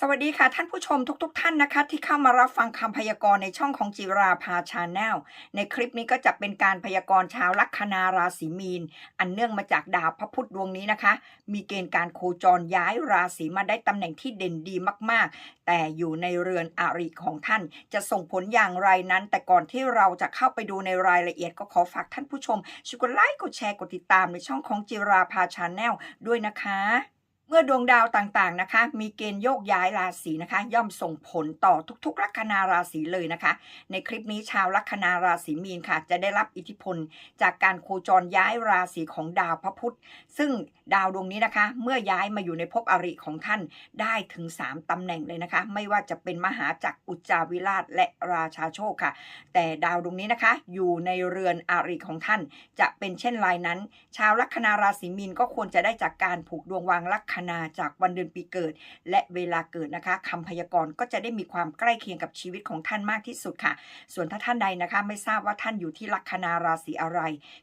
สวัสดีค่ะท่านผู้ชมทุกๆทท่านนะคะ ที่เข้ามารับฟังคำพยากรณ์ในช่องของจิราภาชาแนลในคลิปนี้ก็จะเป็นการพยากรณ์ชาวลัคนาราศีมีน อันเนื่องมาจากดาวพระพุธดวงนี้นะคะ มีเกณฑ์การโคจรย้ายราศีมาได้ตำแหน่งที่เด่นดีมากๆ แต่อยู่ในเรือนอาริของท่าน จะส่งผลอย่างไรนั้น แต่ก่อนที่เราจะเข้าไปดูในรายละเอียดก็ขอฝากท่านผู้ชมช่วยกดไลค์กดแชร์กดติดตามในช่องของจิราภาชาแนลด้วยนะคะ เมื่อดวงดาวต่างๆนะคะ มีเกณฑ์โยกย้ายราศีนะคะ ย่อมส่งผลต่อทุกๆลัคนาราศีเลยนะคะ ในคลิปนี้ชาวลัคนาราศีมีนค่ะ จะได้รับอิทธิพล จากการโคจรย้ายราศีของดาวพระพุธซึ่งดาวดวงนี้นะคะ เมื่อย้ายมาอยู่ในภพอริของท่านได้ถึง 3ตำแหน่งเลยนะคะ ไม่ว่าจะเป็นมหาจักรอุจจาวิราชและราชาโชคค่ะ แต่ดาวดวงนี้นะคะ อยู่ในเรือนอริของท่าน จะเป็นเช่นไรนั้น ชาวลัคนาราศีมีนก็ควรจะได้จากการผูกดวงวางลัคนาจากวันเดือนปีเกิด และเวลาเกิดนะคะคำพยากรณ์ก็จะได้มีความใกล้เคียงกับชีวิตของท่านมากที่สุดค่ะ ส่วนถ้าท่านใดนะคะ ไม่ทราบว่าท่านอยู่ที่ลัคนาราศีอะไร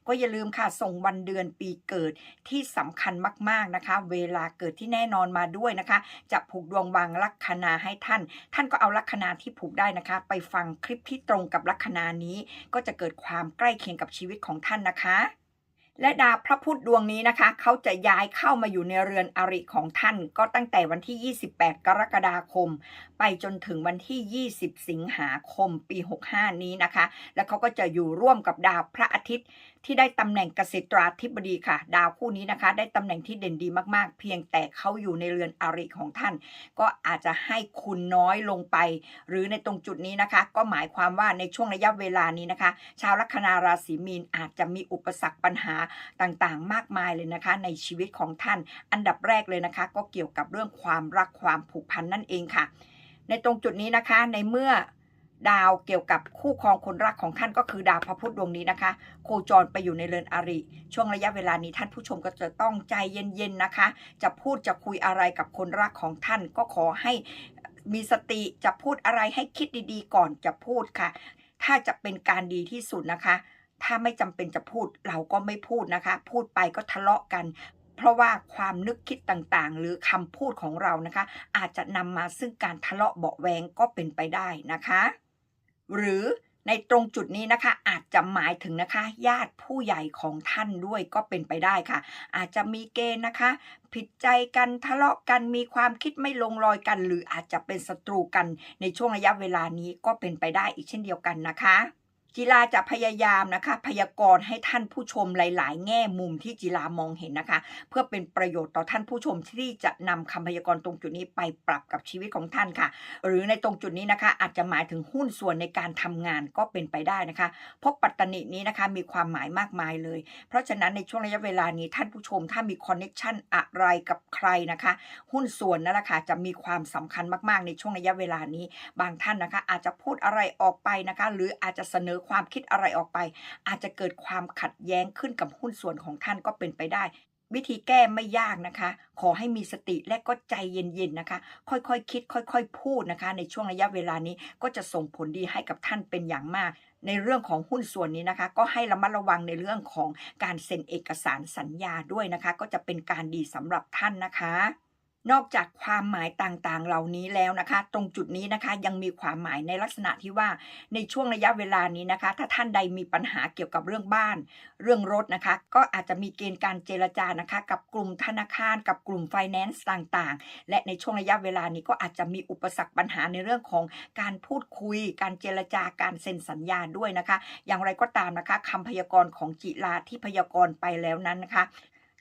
ก็อย่าลืมค่ะส่งวันเดือนปีเกิดที่สำคัญมากๆนะคะ เวลาเกิดที่แน่นอนมาด้วยนะคะ จะผูกดวงวางลัคนาให้ท่าน ท่านก็เอาลัคนาที่ผูกได้นะคะ ไปฟังคลิปที่ตรงกับลัคนานี้ ก็จะเกิดความใกล้เคียงกับชีวิตของท่านนะคะ และดาวพระพุธดวงนี้นะคะ เขาจะย้ายเข้ามาอยู่ในเรือนอริของท่าน ก็ตั้งแต่วันที่ 28 กรกฎาคม ไปจนถึงวันที่ 20 สิงหาคมปี 65 นี้นะคะ แล้วเขาก็จะอยู่ร่วมกับดาวพระอาทิตย์ที่ได้ตำแหน่งเกษตราธิบดีค่ะ ดาวคู่นี้นะคะ ได้ตำแหน่งที่เด่นดีมากๆ เพียงแต่เขาอยู่ในเรือนอริของท่าน ก็อาจจะให้คุณน้อยลงไป หรือในตรงจุดนี้นะคะ ก็หมายความว่าในช่วงระยะเวลานี้นะคะ ชาวลัคนาราศีมีนอาจจะมีอุปสรรคปัญหาต่างๆ มากมายเลยนะคะ ในชีวิตของท่าน อันดับแรกเลยนะคะ ก็เกี่ยวกับเรื่องความรักความผูกพันนั่นเองค่ะ ในตรงจุดนี้นะคะในเมื่อดาวเกี่ยวกับคู่ครองคนรักของท่านก็คือดาวพระพุธดวงนี้นะคะ โคจรไปอยู่ในเรือนอริ ช่วงระยะเวลานี้ท่านผู้ชมก็จะต้องใจเย็นๆนะคะ จะพูดจะคุยอะไรกับคนรักของท่านก็ขอให้มีสติจะพูดอะไรให้คิดดีๆ ก่อนจะพูดค่ะ ถ้าจะเป็นการดีที่สุดนะคะ ถ้าไม่จำเป็นจะพูดเราก็ไม่พูดนะคะ พูดไปก็ทะเลาะกัน เพราะว่าความนึกคิดต่างๆ หรือคำพูดของเรานะคะ อาจจะนำมาซึ่งการทะเลาะเบาแวงก็เป็นไปได้นะคะ หรือในตรงจุดนี้นะคะอาจจะหมายถึงนะคะ ญาติผู้ใหญ่ของท่านด้วยก็เป็นไปได้ค่ะ อาจจะมีเกณฑ์นะคะ ผิดใจกันทะเลาะกันมีความคิดไม่ลงรอยกัน หรืออาจจะเป็นศัตรูกันในช่วงระยะเวลานี้ก็เป็นไปได้อีกเช่นเดียวกันนะคะ จิราจะพยายามนะคะพยากรณ์ให้ท่านผู้ชมหลาย ๆ แง่มุมที่จิรามองเห็นนะคะ เพื่อเป็นประโยชน์ต่อท่านผู้ชมที่จะนำคำพยากรณ์ตรงจุดนี้ไปปรับกับชีวิตของท่านค่ะ หรือในตรงจุดนี้นะคะ อาจจะหมายถึงหุ้นส่วนในการทำงานก็เป็นไปได้นะคะ เพราะปัตตนินี้นะคะมีความหมายมากมายเลย เพราะฉะนั้นในช่วงระยะเวลานี้ท่านผู้ชมถ้ามีคอนเน็ชันอะไรกับใครนะคะ หุ้นส่วนนั่นแหละค่ะจะมีความสำคัญมาก ๆ ในช่วงระยะเวลานี้ บางท่านนะคะ อาจจะพูดอะไรออกไปนะคะ หรืออาจจะเสนอความคิดอะไรออกไป อาจจะเกิดความขัดแย้งขึ้นกับหุ้นส่วนของท่านก็เป็นไปได้ วิธีแก้ไม่ยากนะคะ ขอให้มีสติและก็ใจเย็นๆนะคะ ค่อยๆคคิด ค่อยๆ พูดนะคะ ในช่วงระยะเวลานี้ก็จะส่งผลดีให้กับท่านเป็นอย่างมาก ในเรื่องของหุ้นส่วนนี้นะคะ ก็ให้ระมัดระวังในเรื่องของการเซ็นเอกสารสัญญาด้วยนะคะ ก็จะเป็นการดีสำหรับท่านนะคะ นอกจากความหมายต่างๆ เหล่านี้แล้วนะคะ ตรงจุดนี้นะคะยังมีความหมายในลักษณะที่ว่าในช่วงระยะเวลานี้นะคะ ถ้าท่านใดมีปัญหาเกี่ยวกับเรื่องบ้าน เรื่องรถนะคะ ก็อาจจะมีเกณฑ์การเจรจานะคะ กับกลุ่มธนาคาร กับกลุ่มไฟแนนซ์ต่างๆ และในช่วงระยะเวลานี้ก็อาจจะมีอุปสรรคปัญหาในเรื่องของการพูดคุย การเจรจาการเซ็นสัญญาด้วยนะคะ อย่างไรก็ตามนะคะคำพยากรณ์ของจิราที่พยากรณ์ไปแล้วนั้นนะคะ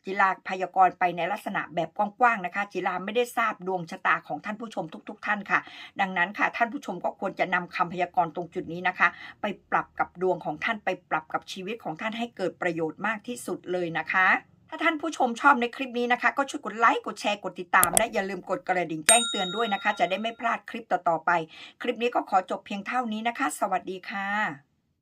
จิราพยากรณ์ไปในลักษณะแบบกว้างๆนะคะ จิราไม่ได้ทราบดวงชะตาของท่านผู้ชมทุก ๆท่านค่ะ ดังนั้นค่ะ ท่านผู้ชมก็ควรจะนำคำพยากรณ์ตรงจุดนี้นะคะ ไปปรับกับดวงของท่านไปปรับกับชีวิตของท่านให้เกิดประโยชน์มากที่สุดเลยนะคะถ้าท่านผู้ชมชอบในคลิปนี้นะคะ ก็ช่วยกดไลค์กดแชร์กดติดตาม และอย่าลืมกดกระดิ่งแจ้งเตือนด้วยนะคะ จะได้ไม่พลาดคลิปต่อๆไป คลิปนี้ก็ขอจบเพียงเท่านี้นะคะ สวัสดีค่ะ